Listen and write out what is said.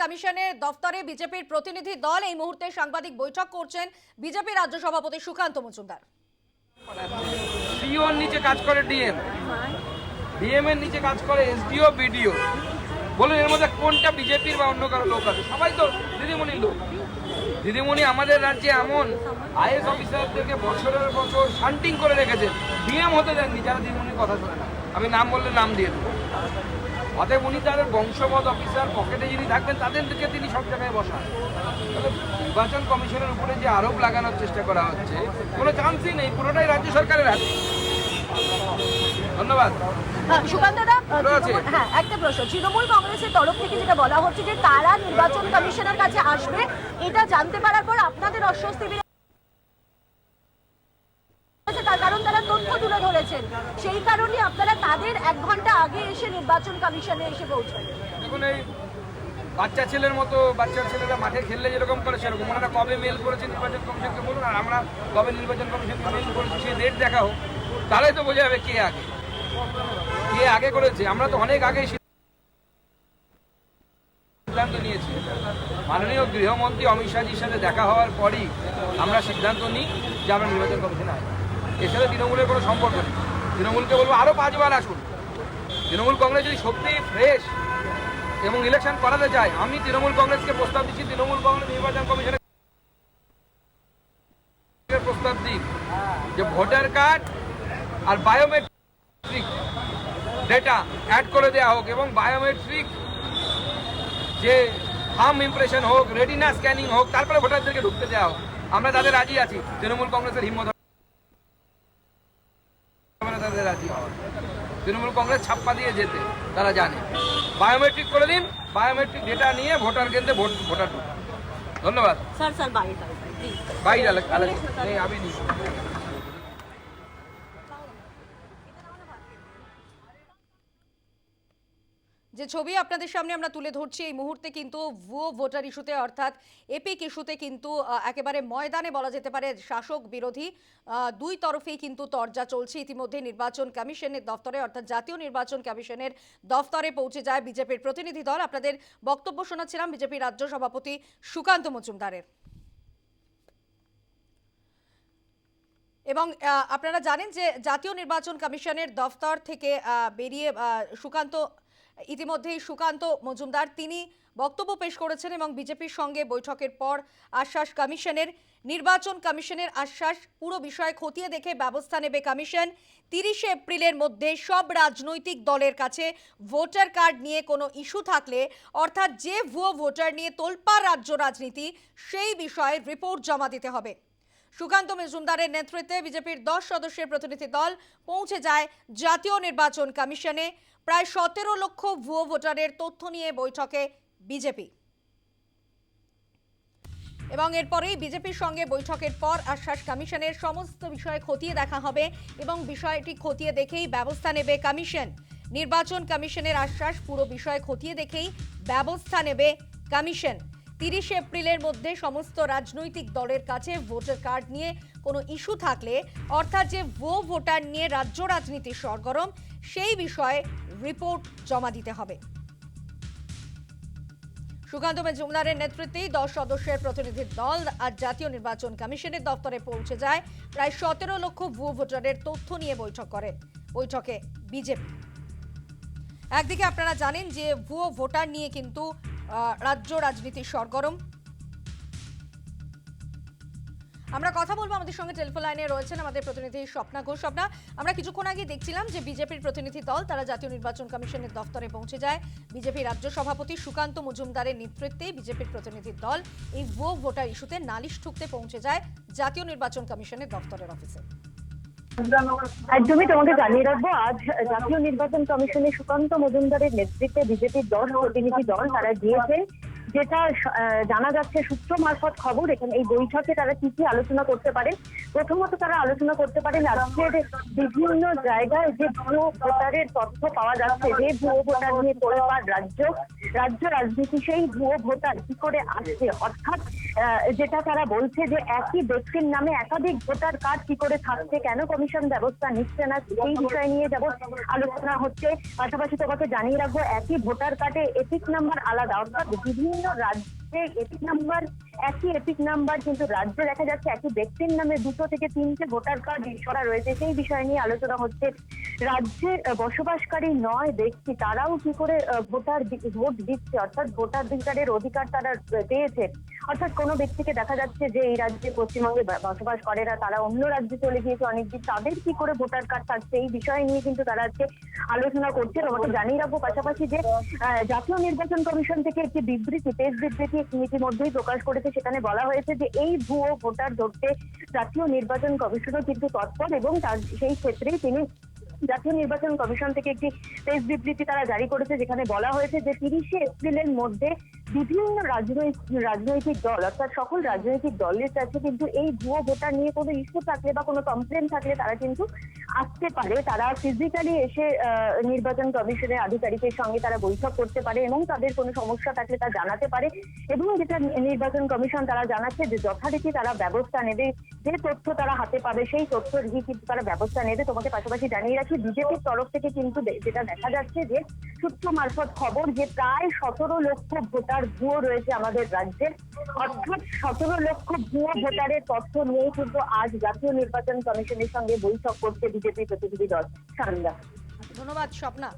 কমিশনের দফতরে বিজেপির প্রতিনিধি দল এই মুহূর্তে সাংবাদিক বৈঠক করছেন বিজেপি রাজ্য সভাপতি সুকান্ত মজুমদার। সিওর নিচে কাজ করে ডিএম। ডিএম এর নিচে কাজ করে এসডিও, বিডিও। বলুন, এর মধ্যে কোনটা বিজেপির বা অন্য কারও লোক আছে? সবাই তো দিদিমণির লোক। দিদিমণি আমাদের রাজ্যে এমন আইএস অফিসারদেরকে বছরের বছর শান্টিং করে রেখেছেন ডিএম হতে দেননি, যারা দিদিমণির কথা শোনে না। আমি নাম বললে নাম দিয়ে দেবো। অতএব উনি তাদের বংশগত অফিসার পকেটে যিনি থাকবেন তাদেরকে তিনি সব জায়গায় বসান। নির্বাচন কমিশনের উপরে যে আরোপ লাগানোর চেষ্টা করা হচ্ছে কোনো চান্সই নেই পুরোটাই রাজ্য সরকারের হাতে। ধন্যবাদ। ভালো হ্যাঁ একটা প্রশ্ন। তৃণমূল কংগ্রেসের তরফ থেকে যেটা বলা হচ্ছে যে তারা নির্বাচন কমিশনের কাছে আসবে এটা জানতে পারার পর আপনাদের অস্বস্তি বিরাজ করছে, তার কারণ তারা তথ্য তুলে ধরেছেন সেই কারণে আপনারা তাদের এক ঘণ্টা আগে এসে নির্বাচন কমিশনে এসে পৌঁছান। দেখুন, এই বাচ্চা ছেলের মতো বাচ্চা ছেলেরা মাঠে খেললে যেরকম করে সেরকম। ওনারা কবে মেল করেছে নির্বাচন কমিশনকে বলুন, আর আমরা কবে নির্বাচন কমিশনকে মেল করেছি সেই ডেট দেখাও তাহলে তো বোঝা যাবে কে আগে। কে আগে করেছে? আমরা তো অনেক আগেই সিদ্ধান্ত নিয়েছি। মাননীয় গৃহমন্ত্রী অমিত শাহজির সাথে দেখা হওয়ার পরই আমরা সিদ্ধান্ত নিই যে আমরা নির্বাচন কমিশনে আসব। এর সাথে তৃণমূলের কোনো সম্পর্ক নেই। তৃণমূলকে বলব আরও পাঁচবার আসুন। তৃণমূল কংগ্রেস যদি সত্যিই ফ্রেশ এবং ইলেকশন করাতে চায়, আমি তৃণমূল কংগ্রেসকে প্রস্তাব দিচ্ছি, তৃণমূল কংগ্রেস নির্বাচন কমিশনের প্রস্তাব দিন যে ভোটার কার্ড আর বায়োমেট্রিক ডেটা অ্যাড করে দেওয়া হোক এবং বায়োমেট্রিক যে থাম ইমপ্রেশন হোক রেটিনা স্ক্যানিং হোক, তারপরে ভোটারদেরকে ঢুকতে দেওয়া হোক। আমরা তাদের রাজি আছি, তৃণমূল কংগ্রেসের হিম্মত রাজি হওয়ার তৃণমূল কংগ্রেস ছাপ্পা দিয়ে যেতে তারা জানে। বায়োমেট্রিক করে দিন বায়োমেট্রিক ডেটা নিয়ে ভোটার কেন্দ্রে ভোট ভোটার ঢুকুন। ধন্যবাদ। স্যার স্যার বাইরে আলাদা আলাদা নেই আমি নিই যে ছবি আপনাদের সামনে আমরা তুলে ধরছি, এই মুহূর্তে কিন্তু ভুয়ো ভোটার ইস্যুতে, অর্থাৎ এপিক ইস্যুতে কিন্তু একেবারে ময়দানে বলা যেতে পারে শাসক বিরোধী দুই তরফেই কিন্তু তরজা চলছে। ইতিমধ্যে নির্বাচন কমিশনের দফতরে, অর্থাৎ জাতীয় নির্বাচন কমিশনের দফতরে পৌঁছে যায় বিজেপির প্রতিনিধি দল। আপনাদের বক্তব্য শোনাচ্ছিলাম বিজেপি রাজ্য সভাপতি সুকান্ত মজুমদারের। এবং আপনারা জানেন যে জাতীয় নির্বাচন কমিশনের দফতর থেকে বেরিয়ে সুকান্ত ইতিমধ্যেই সুকান্ত মজুমদার, তিনি বক্তব্য পেশ করেছেন এবং বিজেপির সঙ্গে বৈঠকের পর আশ্বাস কমিশনের, নির্বাচন কমিশনের আশ্বাস পুরো বিষয় খতিয়ে দেখে ব্যবস্থা নেবে কমিশন। তিরিশে এপ্রিলের মধ্যে সব রাজনৈতিক দলের কাছে ভোটার কার্ড নিয়ে কোনো ইস্যু থাকলে, অর্থাৎ যে ভুয়ো ভোটার নিয়ে তোলপাড় রাজ্য রাজনীতি, সেই বিষয়ে রিপোর্ট জমা দিতে হবে। সুকান্ত মজুমদারের নেতৃত্বে বিজেপির দশ সদস্যের প্রতিনিধি দল পৌঁছে যায় জাতীয় নির্বাচন কমিশনে। প্রায় সতেরো লক্ষ ভুয়ো ভোটারের তথ্য নিয়ে বৈঠকে বিজেপি। এবং এরপরেই বিজেপির সঙ্গে বৈঠকের পর আশ্বাস কমিশনের সমস্ত বিষয় খতিয়ে দেখা হবে এবং বিষয়টি খতিয়ে দেখেই ব্যবস্থা নেবে কমিশন। নির্বাচন কমিশনের আশ্বাস পুরো বিষয় খতিয়ে দেখেই ব্যবস্থা নেবে কমিশন। তিরিশে এপ্রিলের মধ্যে সমস্ত রাজনৈতিক দলের কাছে ভোটার কার্ড নিয়ে কোনো ইস্যু থাকলে, অর্থাৎ যে ভুয়ো ভোটার নিয়ে রাজ্য রাজনীতির সরগরম, সেই বিষয়ে রিপোর্ট জমা দিতে হবে। সুকান্ত মজুমদারের নেতৃত্বেই দশ সদস্যের প্রতিনিধি দল আজ জাতীয় নির্বাচন কমিশনের দপ্তরে পৌঁছে যায়। প্রায় সতেরো লক্ষ ভুয়ো ভোটারের তথ্য নিয়ে বৈঠক করে বৈঠকে বিজেপি। একদিকে আপনারা জানেন যে ভুয়ো ভোটার নিয়ে কিন্তু রাজ্য রাজনীতির সরগরম। আমরা কথা বলব আমাদের সঙ্গে টেলিফোন লাইনে রয়েছেন আমাদের প্রতিনিধি স্বপ্না ঘোষ। স্বপ্না, আমরা কিছুক্ষণ আগে দেখছিলাম যে বিজেপির প্রতিনিধি দল, তারা জাতীয় নির্বাচন কমিশনের দফতরে পৌঁছে যায়। বিজেপি রাজ্য সভাপতি সুকান্ত মজুমদারের নেতৃত্বে বিজেপির প্রতিনিধি দল এই ভুয়ো ভোটার ইস্যুতে নালিশ ঠুকতে পৌঁছে যায় জাতীয় নির্বাচন কমিশনের দফতরের অফিসে। একদমই তোমাকে জানিয়ে রাখব, আজ জাতীয় নির্বাচন কমিশনের সুকান্ত মজুমদারের নেতৃত্বে বিজেপির দশ প্রতিনিধি দল তারা গিয়েছেন। যেটা জানা যাচ্ছে সূত্র মারফত খবর, এখানে এই বৈঠকে তারা কি কি আলোচনা করতে পারেন? প্রথমত তারা আলোচনা করতে পারেন রাজ্যের বিভিন্ন জায়গায় যে ভুয়ো ভোটারের তথ্য পাওয়া যাচ্ছে, যে ভুয়ো ভোটার নিয়ে তোলপাড় রাজ্য রাজ্য রাজনীতি, সেই ভুয়ো ভোটার কি করে আসছে? অর্থাৎ যেটা তারা বলছে যে একই ব্যক্তির নামে একাধিক ভোটার কার্ড কি করে থাকছে, কেন কমিশন ব্যবস্থা নিচ্ছে না, সেই বিষয় নিয়ে যাব আলোচনা হচ্ছে। পাশাপাশি তোমাকে জানিয়ে রাখব, একই ভোটার কার্ডে এপিক নাম্বার আলাদা, অর্থাৎ বিভিন্ন বিভিন্ন রাজ্যে এপিক নাম্বার একই এপিক নাম্বার কিন্তু রাজ্যে দেখা যাচ্ছে একই ব্যক্তির নামে দুটো থেকে তিনটে ভোটার কার্ড করা রয়েছে। সেই বিষয় নিয়ে আলোচনা হচ্ছে রাজ্যে বসবাসকারী নয় ব্যক্তি তারাও কি করে ভোটার ভোট দিচ্ছে? অর্থাৎ ভোটাধিকারের অধিকার তারা পেয়েছে। অর্থাৎ কোনো ব্যক্তিকে দেখা যাচ্ছে যে এই রাজ্যে পশ্চিমবঙ্গে বসবাস করে না তারা অন্য রাজ্যে চলে গিয়েছে অনেকদিন তাদের কি করে ভোটার কার্ড থাকছে? এই বিষয় নিয়ে কিন্তু তারা আজকে আলোচনা করছে। আমাকে জানিয়ে রাখব পাশাপাশি যে আহ, জাতীয় নির্বাচন কমিশন থেকে একটি বিবৃতি প্রেস বিবৃতি ইতিমধ্যেই প্রকাশ করেছে। সেখানে বলা হয়েছে যে এই ভুয়ো ভোটার ধরতে জাতীয় নির্বাচন কমিশনও কিন্তু তৎপর এবং তার সেই ক্ষেত্রেই তিনি জাতীয় নির্বাচন কমিশন থেকে একটি প্রেস বিবৃতি তারা জারি করেছে যেখানে বলা হয়েছে যে তিরিশে এপ্রিলের মধ্যে বিভিন্ন রাজনৈতিক রাজনৈতিক দল অর্থাৎ সকল রাজনৈতিক দলের কাছে কিন্তু এই ভুয়ো ভোটার নিয়ে কোনো ইস্যু থাকলে বা কোনো কমপ্লেন থাকলে তারা কিন্তু আসতে পারে, তারা ফিজিক্যালি এসে নির্বাচন কমিশনের আধিকারিকের সঙ্গে তারা বৈঠক করতে পারে এবং তাদের কোনো সমস্যা থাকলে তা জানাতে পারে এবং যেটা নির্বাচন কমিশন তারা জানাচ্ছে যে যথারীতি তারা ব্যবস্থা নেবে, যে তথ্য তারা হাতে পাবে সেই তথ্য দিয়ে কিন্তু তারা ব্যবস্থা নেবে। তোমাকে পাশাপাশি জানিয়ে রাখি, বিজেপির তরফ থেকে কিন্তু যেটা দেখা যাচ্ছে যে সূত্র মারফত খবর যে প্রায় সতেরো লক্ষ ভোটার ভুয়ো রয়েছে আমাদের রাজ্যে। অর্থাৎ সতেরো লক্ষ ভুয়ো ভোটারের তথ্য নিয়ে কিন্তু আজ জাতীয় নির্বাচন কমিশনের সঙ্গে বৈঠক করছে বিজেপি প্রতিনিধি দল সান্ধ্যা ধন্যবাদ স্বপ্না।